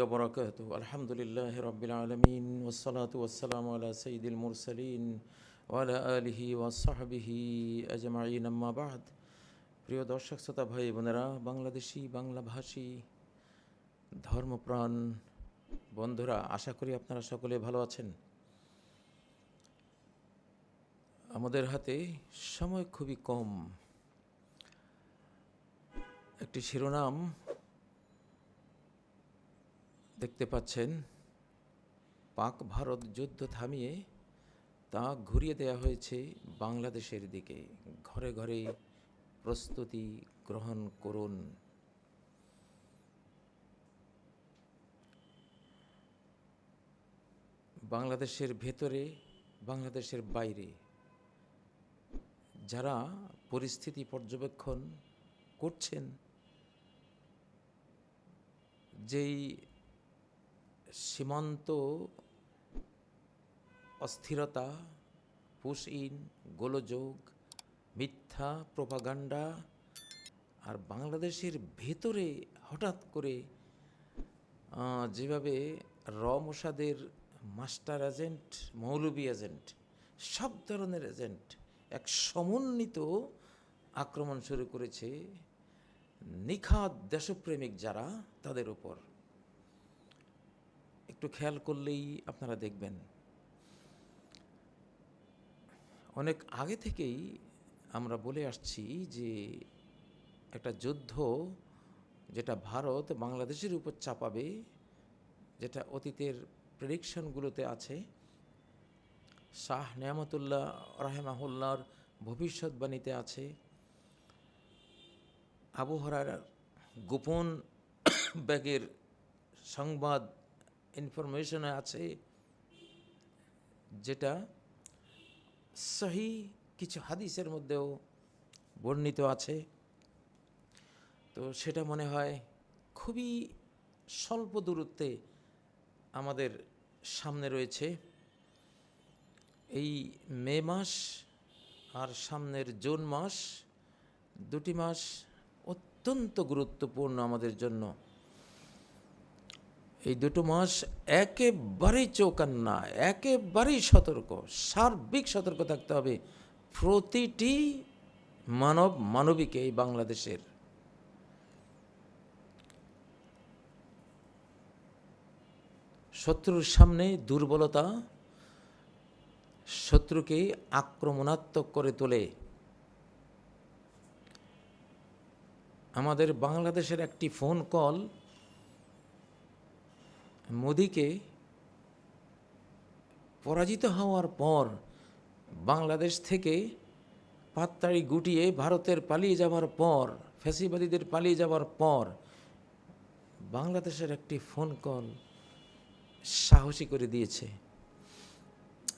وبركاته الحمد لله رب العالمين والصلاة والسلام على سيد المرسلين وعلى آله وصحبه أجمعين أما بعد প্রিয় দর্শক শ্রোতা ভাই বোনেরা বাংলাদেশি বাংলাভাষী ধর্মপ্রাণ বন্ধুরা আশা করি আপনারা সকলে ভালো আছেন আমাদের হাতে সময় খুবই কম একটি শিরোনাম দেখতে পাচ্ছেন, পাক ভারত যুদ্ধ থামিয়ে তা ঘুরিয়ে দেওয়া হয়েছে বাংলাদেশের দিকে। ঘরে ঘরে প্রস্তুতি গ্রহণ করুন। বাংলাদেশের ভেতরে, বাংলাদেশের বাইরে, যারা পরিস্থিতি পর্যবেক্ষণ করছেন, যেই সীমান্ত অস্থিরতা, পুশ ইন, গোলযোগ, মিথ্যা প্রপাগান্ডা আর বাংলাদেশের ভেতরে হঠাৎ করে যেভাবে র মোসাদের মাস্টার এজেন্ট মৌলবী এজেন্ট, সব ধরনের এজেন্ট এক সমন্বিত আক্রমণ শুরু করেছে নিখাত দেশপ্রেমিক যারা তাদের উপর। একটু খেয়াল করলেই আপনারা দেখবেন। অনেক আগে থেকেই আমরা বলে আসছি যে একটা যুদ্ধ যেটা ভারত বাংলাদেশের উপর চাপাবে, যেটা অতীতের প্রেডিকশনগুলোতে আছে, শাহ নিয়ামতুল্লাহ রাহেমাহুল্লার ভবিষ্যৎবাণীতে আছে আবহাওয়ার গোপন ব্যাগের সংবাদ ইনফরমেশনে আছে যেটা সহি কিছু হাদিসের মধ্যেও বর্ণিত আছে। তো সেটা মনে হয় খুবই স্বল্প দূরত্বে আমাদের সামনে রয়েছে। এই মে মাস আর সামনের জুন মাস দুটি মাস অত্যন্ত গুরুত্বপূর্ণ আমাদের জন্য। এই দুটো মাস একেবারেই চৌকান্না, একেবারেই সতর্ক, সার্বিক সতর্ক থাকতে হবে। প্রতিটি মানব মানবিকে এই বাংলাদেশের। শত্রুর সামনে দুর্বলতা, শত্রুকে আক্রমণাত্মক করে তোলে। আমাদের বাংলাদেশের একটি ফোন কল মোদিকে পরাজিত হওয়ার পর বাংলাদেশ থেকে পাত্তাড়ি গুটিয়ে ভারতের পালিয়ে যাওয়ার পর, ফ্যাসিবাদীদের পালিয়ে যাওয়ার পর বাংলাদেশের একটি ফোন কল সাহসী করে দিয়েছে।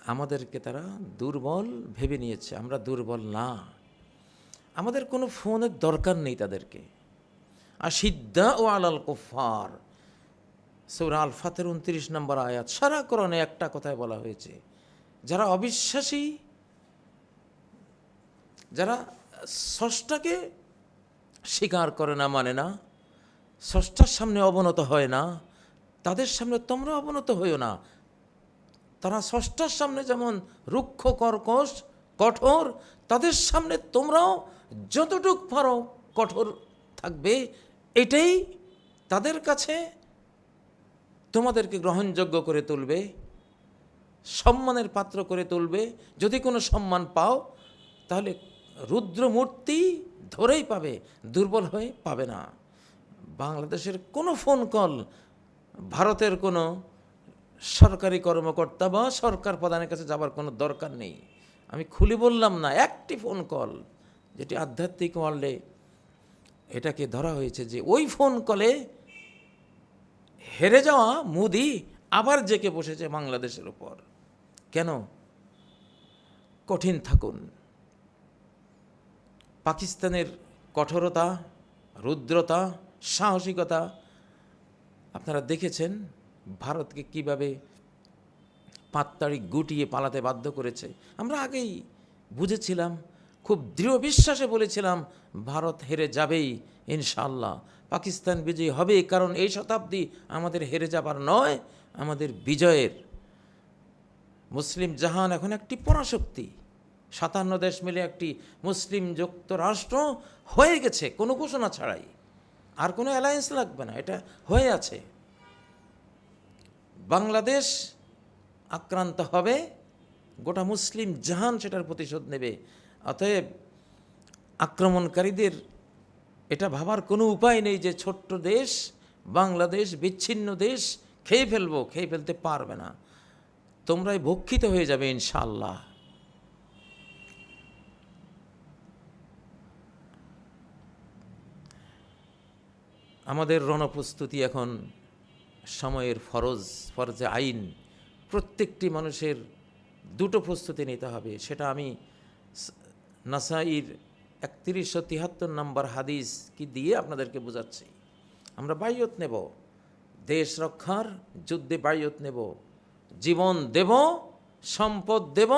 আমাদেরকে তারা দুর্বল ভেবে নিয়েছে, আমরা দুর্বল না। আমাদের কোনো ফোনের দরকার নেই তাদেরকে। আর সিদ্ধা ও আলাল কুফার সৌরা আল ফাতের উনত্রিশ নম্বর আয়াত, সারা করণে একটা কথায় বলা হয়েছে, যারা অবিশ্বাসী, যারা ষষ্ঠাকে স্বীকার করে না মানে না ষষ্ঠার সামনে অবনত হয় না, তাদের সামনে তোমরা অবনত হইও না। তারা ষষ্ঠার সামনে যেমন রুক্ষ, কর্কশ, কঠোর, তাদের সামনে তোমরাও যতটুক পারো কঠোর থাকবে, এটাই তাদের কাছে তোমাদেরকে গ্রহণযোগ্য করে তুলবে, সম্মানের পাত্র করে তুলবে। যদি কোনো সম্মান পাও, তাহলে রুদ্রমূর্তি ধরেই পাবে, দুর্বল হয়ে পাবে না। বাংলাদেশের কোনো ফোন কল ভারতের কোনো সরকারি কর্মকর্তা বা সরকার প্রধানের কাছে যাবার কোনো দরকার নেই। আমি খুলে বললাম না, একটি ফোন কল যেটি আধ্যাত্মিক ওয়ার্ল্ডে এটাকে ধরা হয়েছে যে ওই ফোন কলে হেরে যাওয়া মোদি আবার জেকে বসেছে বাংলাদেশের উপর। কেন? কঠিন থাকুন। পাকিস্তানের কঠোরতা, রুদ্রতা, সাহসিকতা, আপনারা দেখেছেন ভারতকে কীভাবে পাত্তাড়ি গুটিয়ে পালাতে বাধ্য করেছে। আমরা আগেই বুঝেছিলাম, খুব দৃঢ় বিশ্বাসে বলেছিলাম, ভারত হেরে যাবেই, ইনশাআল্লাহ। পাকিস্তান বিজয়ী হবে কারণ এই শতাব্দী আমাদের হেরে যাবার নয়, আমাদের বিজয়ের। মুসলিম জাহান এখন একটি পরাশক্তি। সাতান্ন দেশ মিলে একটি মুসলিম যুক্তরাষ্ট্র হয়ে গেছে, কোনো ঘোষণা ছাড়াই। আর কোনো অ্যালায়েন্স লাগবে না, এটা হয়ে আছে। বাংলাদেশ আক্রান্ত হবে, গোটা মুসলিম জাহান সেটার প্রতিশোধ নেবে। অতএব আক্রমণকারীদের এটা ভাবার কোনো উপায় নেই যে ছোট্ট দেশ, বাংলাদেশ, বিচ্ছিন্ন দেশ খেয়ে ফেলব, খেয়ে ফেলতে পারবে না। তোমরাই ভক্ষিত হয়ে যাবে ইনশাল্লাহ আমাদের রণপ্রস্তুতি এখন সময়ের ফরজ, ফরজে আইন। প্রত্যেকটি মানুষের দুটো প্রস্তুতি নিতে হবে। সেটা আমি নাসাইর একত্রিশশো তিয়াত্তর নম্বর হাদিস কি দিয়ে আপনাদেরকে বোঝাচ্ছি? আমরা বাইয়ত নেব, দেশ রক্ষার যুদ্ধে বাইয়ত নেব, জীবন দেব, সম্পদ দেব,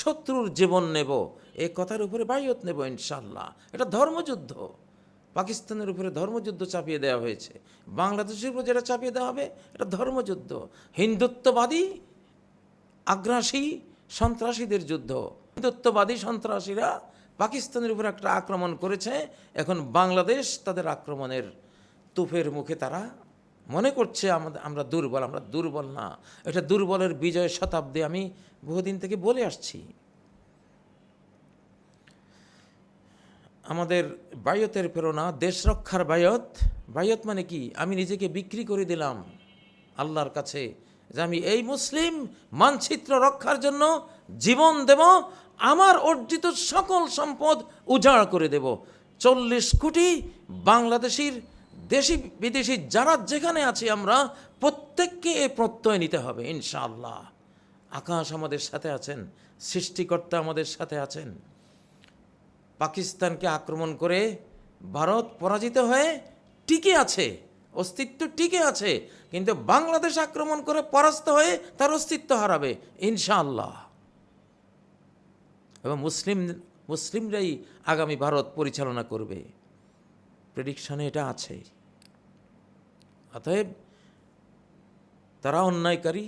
শত্রুর জীবন নেব। এ কথার উপরে বাইয়ত নেব ইনশাল্লাহ এটা ধর্মযুদ্ধ। পাকিস্তানের উপরে ধর্মযুদ্ধ চাপিয়ে দেওয়া হয়েছে। বাংলাদেশের উপর যেটা চাপিয়ে দেওয়া হবে, এটা ধর্মযুদ্ধ। হিন্দুত্ববাদী, আগ্রাসী সন্ত্রাসীদের যুদ্ধ। হিন্দুত্ববাদী সন্ত্রাসীরা পাকিস্তানের উপর একটা আক্রমণ করেছে। এখন বাংলাদেশ তাদের আক্রমণের তুফের মুখে তারা মনে করছে, আমাদের, আমরা দুর্বল আমরা দুর্বল না। এটা দুর্বলের বিজয় শতাব্দী আমি বহুদিন থেকে বলে আসছি। আমাদের বায়তের প্রেরণা, দেশ রক্ষার বায়ত। বায়ত মানে কি? আমি নিজেকে বিক্রি করে দিলাম আল্লাহর কাছে যে আমি এই মুসলিম মানচিত্র রক্ষার জন্য জীবন দেব আমার অর্জিত সকল সম্পদ উজাড় করে দেব। চল্লিশ কোটি বাংলাদেশির দেশি বিদেশি যারা যেখানে আছি আমরা, প্রত্যেককে এ প্রত্যয় নিতে হবে, ইনশাআল্লাহ। আকাশ আমাদের সাথে আছেন, সৃষ্টিকর্তা আমাদের সাথে আছেন। পাকিস্তানকে আক্রমণ করে ভারত পরাজিত হয়ে টিকে আছে, অস্তিত্ব টিকে আছে, কিন্তু বাংলাদেশ আক্রমণ করে পরাস্ত হয়ে তার অস্তিত্ব হারাবে, ইনশাআল্লাহ। এবং মুসলিম, মুসলিমরাই আগামী ভারত পরিচালনা করবে। প্রেডিকশনে এটা আছে। অতএব তারা অন্যায়কারী,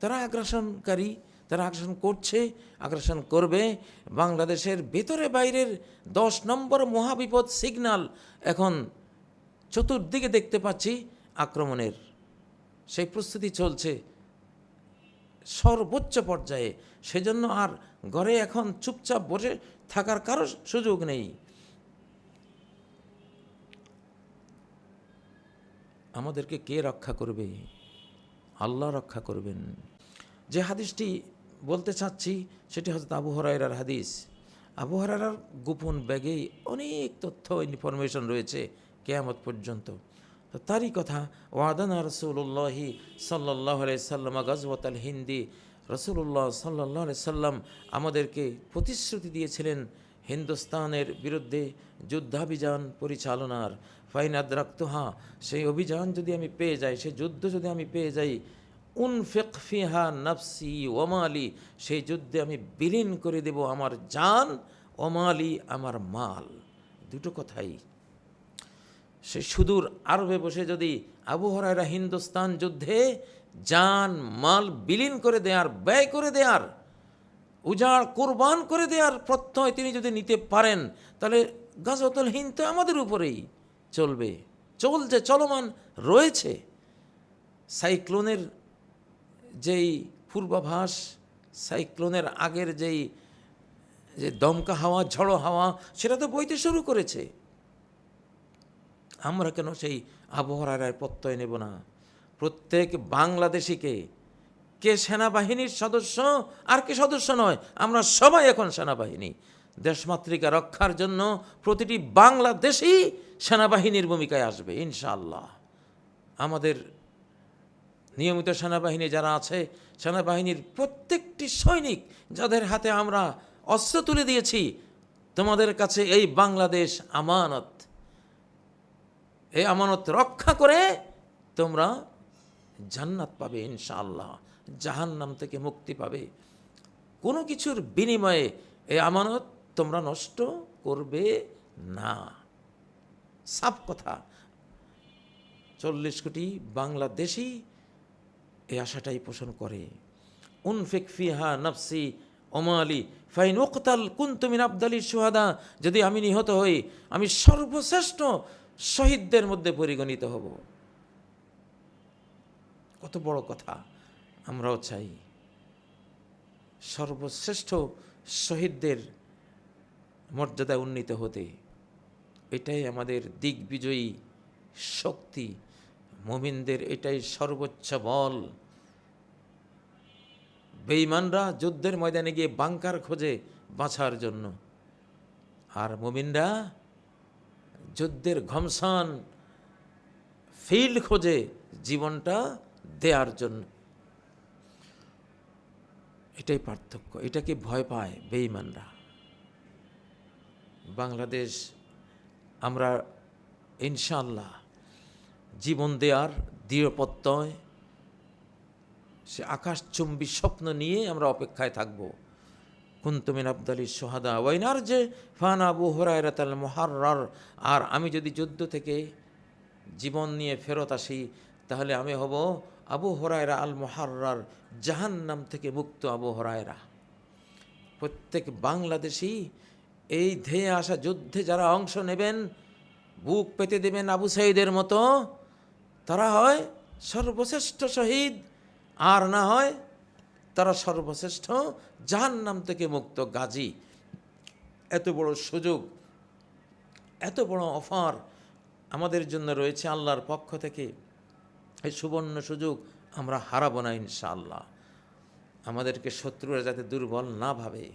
তারা আগ্রাসনকারী, তারা আগ্রাসন করছে, আগ্রাসন করবে। বাংলাদেশের ভেতরে বাইরের দশ নম্বর মহাবিপদ সিগন্যাল এখন চতুর্দিকে দেখতে পাচ্ছি আক্রমণের। সেই প্রস্তুতি চলছে সর্বোচ্চ পর্যায়ে। সেজন্য আর ঘরে এখন চুপচাপ বসে থাকার কারও সুযোগ নেই। আমাদেরকে কে রক্ষা করবে? আল্লাহ রক্ষা করবেন। যে হাদিসটি বলতে চাচ্ছি, সেটি হচ্ছে আবু হরাইরার হাদিস। আবু হরাইরার গোপন ব্যাগেই অনেক তথ্য ইনফরমেশন রয়েছে কেয়ামত পর্যন্ত। তো তারই কথা, ওয়াদানা রসুল্লাহি সাল্লাহ সাল্লাম গজবত আল হিন্দি রসুল্লাহ সাল্লাহ সাল্লাম আমাদেরকে প্রতিশ্রুতি দিয়েছিলেন হিন্দুস্তানের বিরুদ্ধে যুদ্ধাভিযান পরিচালনার। ফাইন আদ্রাক্তহা, সেই অভিযান যদি আমি পেয়ে যাই সেই যুদ্ধ যদি আমি পেয়ে যাই উন ফিহা নফসি ওমালি সেই যুদ্ধে আমি বিলীন করে দেব আমার জান ওমালি আমার মাল। দুটো কথাই। সে সুদূর আরবে বসে যদি আবু হিন্দুস্তান যুদ্ধে জান, মাল বিলীন করে দেয়ার, ব্যয় করে দেয়ার, উজাড়, কোরবান করে দেওয়ার প্রত্যয় তিনি যদি নিতে পারেন, তাহলে গাজতল তো আমাদের উপরেই চলবে। চলছে, চলমান রয়েছে। সাইক্লোনের যেই পূর্বাভাস, সাইক্লোনের আগের যেই, যে দমকা হাওয়া, ঝড়ো হাওয়া, সেটা তো বইতে শুরু করেছে। আমরা কেন সেই আবহাওয়ার প্রত্যয় নেব না? প্রত্যেক বাংলাদেশিকে, কে সেনাবাহিনীর সদস্য আর কে সদস্য নয়, আমরা সবাই এখন সেনাবাহিনী। দেশমাতৃকা রক্ষার জন্য প্রতিটি বাংলাদেশি সেনাবাহিনীর ভূমিকায় আসবে, ইনশাআল্লাহ। আমাদের নিয়মিত সেনাবাহিনী যারা আছে, সেনাবাহিনীর প্রত্যেকটি সৈনিক যাদের হাতে আমরা অস্ত্র তুলে দিয়েছি, তোমাদের কাছে এই বাংলাদেশ আমানত। এই আমানত রক্ষা করে তোমরা জান্নাত পাবে ইনশাআল্লাহ, জাহান্নাম থেকে মুক্তি পাবে। কোনো কিছুর বিনিময়ে এই আমানত তোমরা নষ্ট করবে না। সাফ কথা, চল্লিশ কোটি বাংলাদেশি এই আশাটাই পোষণ করে। উনফিক ফিহা নফসি ওমালি ফাইন ওকতাল কুন কুন্তুমিন আবদালি সুহাদা যদি আমি নিহত হই, আমি সর্বশ্রেষ্ঠ শহীদদের মধ্যে পরিগণিত হব। কত বড় কথা। আমরাও চাই সর্বশ্রেষ্ঠ শহীদদের মর্যাদায় উন্নীত হতে। এটাই আমাদের দিগ্বিজয়ী শক্তি। মুমিনদের এটাই সর্বোচ্চ বল। বেঈমানরা যুদ্ধের ময়দানে গিয়ে বাংকার খোঁজে বাঁচার জন্য। আর মুমিনরা যুদ্ধের ঘমসান ফিল্ড খোঁজে জীবনটা দেওয়ার জন্য। এটাই পার্থক্য। এটাকে ভয় পায় বেঈমানরা। বাংলাদেশ, আমরা ইনশাল্লাহ জীবন দেওয়ার দৃঢ়প্রত্যয়, সে আকাশচুম্বী স্বপ্ন নিয়ে আমরা অপেক্ষায় থাকব। কুন্তমিন আবদালি সোহাদা ওয়াইনার যে ফান আবু হরায়রাতাল মহার্রার। আর আমি যদি যুদ্ধ থেকে জীবন নিয়ে ফেরত আসি, তাহলে আমি হব আবু হরায়রা আল মহার্রার জাহান্নাম থেকে মুক্ত আবু হরায়রা। প্রত্যেক বাংলাদেশি এই ধেয়ে আসা যুদ্ধে যারা অংশ নেবেন, বুক পেতে দেবেন আবু সাইদের মতো, তারা হয় সর্বশ্রেষ্ঠ শহীদ। আর না হয় তারা সর্বশ্রেষ্ঠ জাহান্নাম থেকে মুক্ত গাজী। এত বড় সুযোগ, এত বড় অফার আমাদের জন্য রয়েছে আল্লাহর পক্ষ থেকে। এই সুবর্ণ সুযোগ আমরা হারাবো না ইনশাআল্লাহ। আমাদেরকে শত্রুরা যাতে দুর্বল না ভাবে।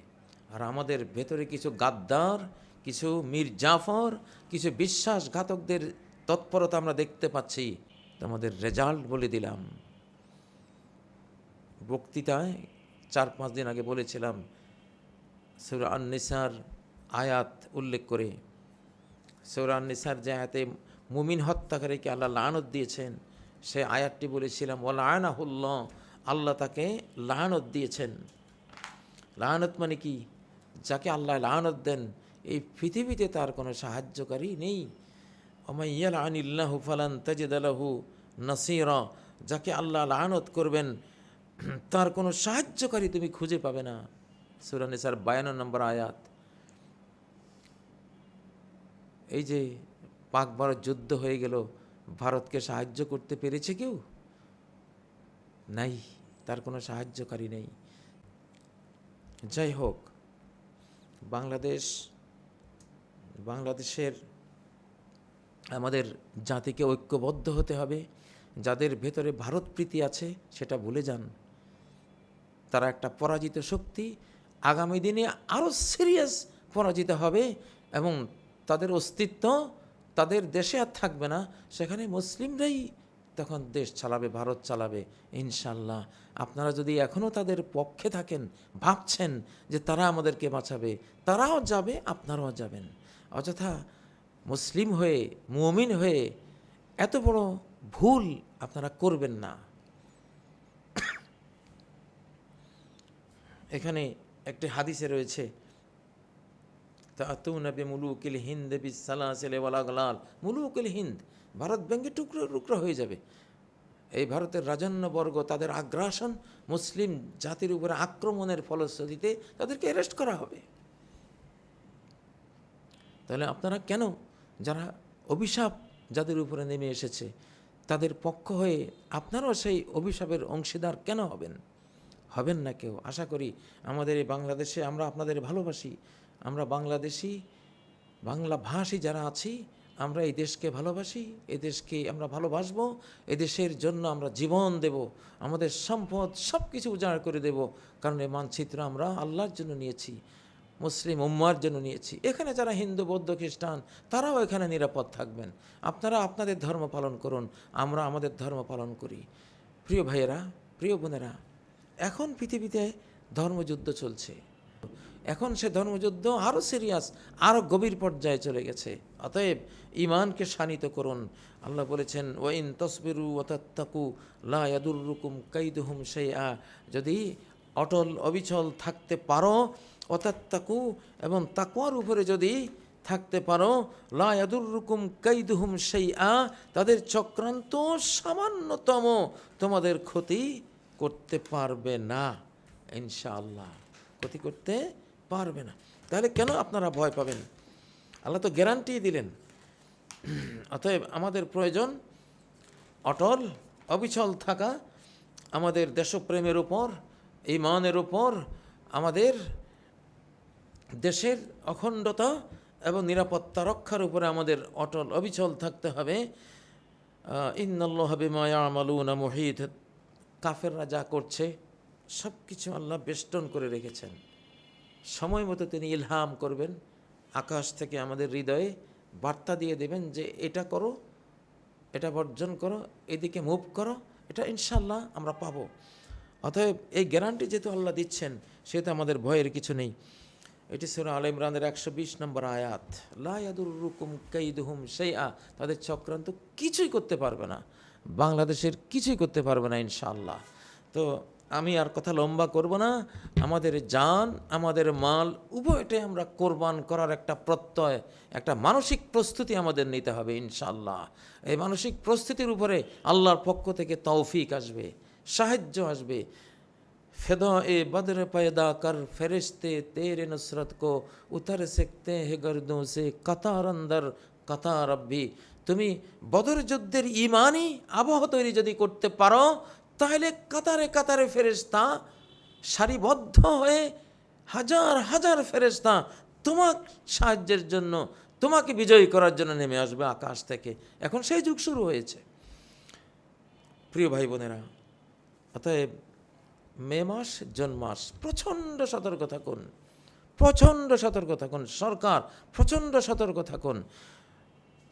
আর আমাদের ভেতরে কিছু গাদ্দার, কিছু মীর জাফর, কিছু বিশ্বাসঘাতকদের তৎপরতা আমরা দেখতে পাচ্ছি। আমাদের রেজাল্ট বলে দিলাম। বক্তৃতায় চার পাঁচ দিন আগে বলেছিলাম, সৌরা আয়াত উল্লেখ করে, সৌরা যে আয়াতে মুমিন হত্যাকারীকে আল্লাহ লানত দিয়েছেন সে আয়াতটি বলেছিলাম ও লায়নাহুল্লাহ আল্লাহ তাকে লানত দিয়েছেন। লানত মানে কি? যাকে আল্লাহ লানত দেন, এই পৃথিবীতে তার কোনো সাহায্যকারী নেই। অমাইয়াল আনিল্লাহু ফালান তাজিদ আলাহু নাসিরা যাকে আল্লাহ লানত করবেন, তার কোনো সাহায্যকারী তুমি খুঁজে পাবে না। সুরানিসার বায়ান্ন নম্বর আয়াত। এই যে পাক ভারত যুদ্ধ হয়ে গেল ভারতকে সাহায্য করতে পেরেছে কেউ? নাই, তার কোনো সাহায্যকারী নেই। যাই হোক, বাংলাদেশ, বাংলাদেশের আমাদের জাতিকে ঐক্যবদ্ধ হতে হবে। যাদের ভেতরে ভারত প্রীতি আছে, সেটা ভুলে যান। তারা একটা পরাজিত শক্তি, আগামী দিনে আরও সিরিয়াস পরাজিত হবে এবং তাদের অস্তিত্ব তাদের দেশে আর থাকবে না, সেখানে মুসলিমরাই তখন দেশ চালাবে, ভারত চালাবে ইনশাল্লাহ আপনারা যদি এখনও তাদের পক্ষে থাকেন, ভাবছেন যে তারা আমাদেরকে বাঁচাবে, তারাও যাবে, আপনারাও যাবেন। অযথা মুসলিম হয়ে, মুমিন হয়ে এত বড় ভুল আপনারা করবেন না। এখানে একটি হাদিসে রয়েছে ভারত ব্যাঙ্গে টুকরো টুকরো হয়ে যাবে। এই ভারতের রাজন্যবর্গ তাদের আগ্রাসন, মুসলিম জাতির উপরে আক্রমণের ফলশ্রুতিতে তাদেরকে অ্যারেস্ট করা হবে। তাহলে আপনারা কেন যারা অভিশাপ যাদের উপরে নেমে এসেছে, তাদের পক্ষ হয়ে আপনারাও সেই অভিশাপের অংশীদার কেন হবেন? হবেন না কেউ। আশা করি আমাদের এই বাংলাদেশে আমরা আপনাদের ভালোবাসি। আমরা বাংলাদেশি, বাংলা ভাষী যারা আছি, আমরা এই দেশকে ভালোবাসি এই দেশকে আমরা ভালোবাসবো এই দেশের জন্য আমরা জীবন দেব, আমাদের সম্পদ সব কিছু উজাড় করে দেব, কারণ এই মানচিত্র আমরা আল্লাহর জন্য নিয়েছি, মুসলিম উম্মার জন্য নিয়েছি। এখানে যারা হিন্দু, বৌদ্ধ, খ্রিস্টান, তারাও এখানে নিরাপদ থাকবেন। আপনারা আপনাদের ধর্ম পালন করুন, আমরা আমাদের ধর্ম পালন করি। প্রিয় ভাইয়েরা, প্রিয় বোনেরা, এখন পৃথিবীতে ধর্মযুদ্ধ চলছে। এখন সে ধর্মযুদ্ধ আরও সিরিয়াস আরও গভীর পর্যায়ে চলে গেছে। অতএব ইমানকে শানিত করুন। আল্লাহ বলেছেন, ওয়াইন তসবিরু ওতাত্তাকু লা ইয়াদুররুকুম কাইদুহুম আ যদি অটল, অবিচল থাকতে পারো অতাত্তাকু এবং তাকুয়ার উপরে যদি থাকতে পারো লায়াদুররুকুম কাইদুহুম সেই আ তাদের চক্রান্ত সামান্যতম। তোমাদের ক্ষতি করতে পারবে না, ইনশাআল্লাহ। ক্ষতি করতে পারবে না। তাহলে কেন আপনারা ভয় পাবেন? আল্লাহ তো গ্যারান্টি দিলেন। অতএব আমাদের প্রয়োজন অটল, অবিচল থাকা, আমাদের দেশপ্রেমের উপর ইমানের উপর, আমাদের দেশের অখণ্ডতা এবং নিরাপত্তা রক্ষার উপরে আমাদের অটল, অবিচল থাকতে হবে। ইন্নাল্লাহ বিমায়ামালুনা মুহিত। কাফেররা যা করছে সব কিছু আল্লাহ বেষ্টন করে রেখেছেন। সময় মতো তিনি ইলহাম করবেন, আকাশ থেকে আমাদের হৃদয়ে বার্তা দিয়ে দেবেন যে এটা করো, এটা বর্জন করো, এদিকে মুভ করো, এটা ইনশাল্লাহ আমরা পাবো। অতএব এই গ্যারান্টি যেহেতু আল্লাহ দিচ্ছেন, সেহেতু আমাদের ভয়ের কিছু নেই। এটি সুরা আল ইমরানের একশো বিশ নম্বর আয়াত। লায়াদুর রুকুম কাইদুহুম সেই আ তাদের চক্রান্ত কিছুই করতে পারবে না। বাংলাদেশের কিছুই করতে পারবে না ইনশাআল্লাহ। তো আমি আর কথা লম্বা করব না আমাদের জান আমাদের মাল উভয়টাই আমরা কোরবান করার একটা প্রত্যয় একটা মানসিক প্রস্তুতি আমাদের নিতে হবে ইনশাআল্লাহ এই মানসিক প্রস্তুতির উপরে আল্লাহর পক্ষ থেকে তৌফিক আসবে সাহায্য আসবে फिदा ए बदर पैदा कर फरिश्ते तेरे नुसरत को उतर सकते हैं गर्दों से कतार अंदर কাতার রব্বি তুমি বদর যুদ্ধের ইমানই আবহ তৈরি যদি করতে পারো তাহলে কাতারে কাতারে ফেরেশতা সারিবদ্ধ হয়ে হাজার হাজার ফেরেশতা তোমার সাহায্যের জন্য, তোমাকে বিজয়ী করার জন্য নেমে আসবে আকাশ থেকে। এখন সেই যুগ শুরু হয়েছে। প্রিয় ভাই বোনেরা, অতএব মে মাস, জুন মাস, প্রচণ্ড সতর্ক থাকুন। প্রচণ্ড সতর্ক থাকুন। সরকার, প্রচণ্ড সতর্ক থাকুন।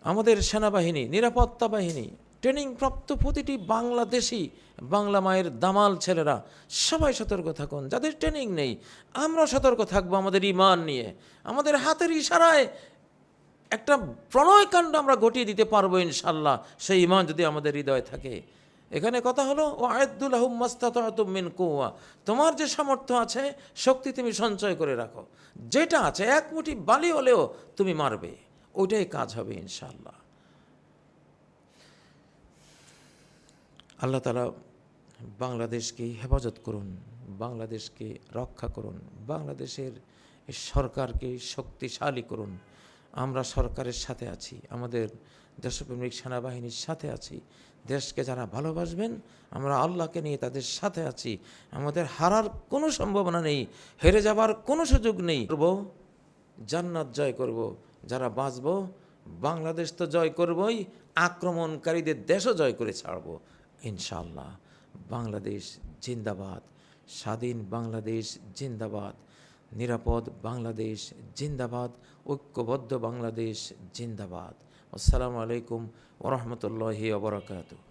আমাদের সেনাবাহিনী, নিরাপত্তা বাহিনী ট্রেনিং প্রাপ্ত প্রতিটি বাংলাদেশি, বাংলা মায়ের দামাল ছেলেরা, সবাই সতর্ক থাকুন। যাদের ট্রেনিং নেই আমরা সতর্ক থাকব আমাদের ইমান নিয়ে। আমাদের হাতের ইশারায় একটা প্রণয়কাণ্ড আমরা ঘটিয়ে দিতে পারব ইনশাল্লাহ, সেই ইমান যদি আমাদের হৃদয়ে থাকে। এখানে কথা হলো ও আয়দুল আহম মাস্তাতুমিন কৌয়া তোমার যে সামর্থ্য আছে, শক্তি তুমি সঞ্চয় করে রাখো। যেটা আছে, এক মুঠি বালি হলেও তুমি মারবে। ওইটাই কাজ হবে ইনশাল্লাহ। আল্লাহ তালা বাংলাদেশকে হেফাজত করুন, বাংলাদেশকে রক্ষা করুন, বাংলাদেশের সরকারকে শক্তিশালী করুন। আমরা সরকারের সাথে আছি, আমাদের দেশপ্রেমিক সেনাবাহিনীর সাথে আছি, দেশকে যারা ভালোবাসবেন, আমরা আল্লাহকে নিয়ে তাদের সাথে আছি। আমাদের হারার কোনো সম্ভাবনা নেই, হেরে যাবার কোনো সুযোগ নেই। করব, জান্নাত জয় করব, যারা বাঁচব, বাংলাদেশ তো জয় করবই, আক্রমণকারীদের দেশও জয় করে ছাড়ব। ইনশাআল্লাহ। বাংলাদেশ জিন্দাবাদ, স্বাধীন বাংলাদেশ জিন্দাবাদ, নিরাপদ বাংলাদেশ জিন্দাবাদ, ঐক্যবদ্ধ বাংলাদেশ জিন্দাবাদ। আসসালামু আলাইকুম ওরহমতুল্লাহি ওবরাকাতু